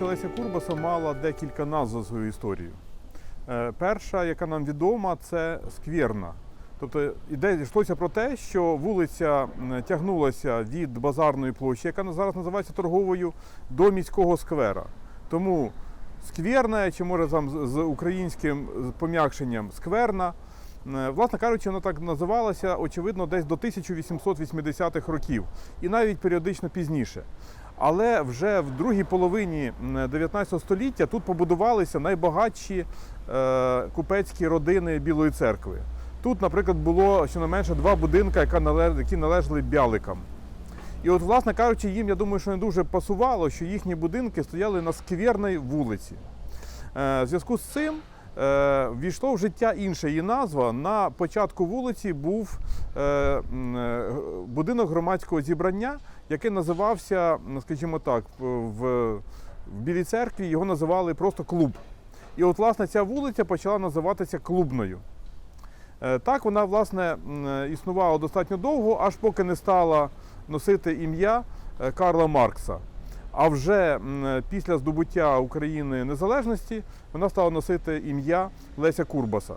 вулиця Леся Курбаса мала декілька назв за свою історію. Е, Перша, яка нам відома, це сквірна. Тобто йшлося про те, що вулиця тягнулася від базарної площі, яка зараз називається торговою, до міського сквера. Тому скверна, чи може там з- з українським пом'якшенням скверна. Е, Власне кажучи, вона так називалася, очевидно, десь до 1880-х років, і навіть періодично пізніше. Але вже в другій половині м, 19 століття тут побудувалися найбагатші е, купецькі родини Білої церкви. Тут, наприклад, було щонайменше два будинки, які належали бяликам. І от, власне кажучи, їм, я думаю, що не дуже пасувало, що їхні будинки стояли на скверній вулиці. Е, В зв'язку з цим е, ввійшло в життя інша її назва. На початку вулиці був будинок громадського зібрання, який називався, скажімо так, в, в Білій церкві його називали просто клуб. І от, власне, ця вулиця почала називатися Клубною. Е, Так, вона власне існувала достатньо довго, аж поки не стала носити ім'я е, Карла Маркса. А вже після здобуття України незалежності вона стала носити ім'я Леся Курбаса.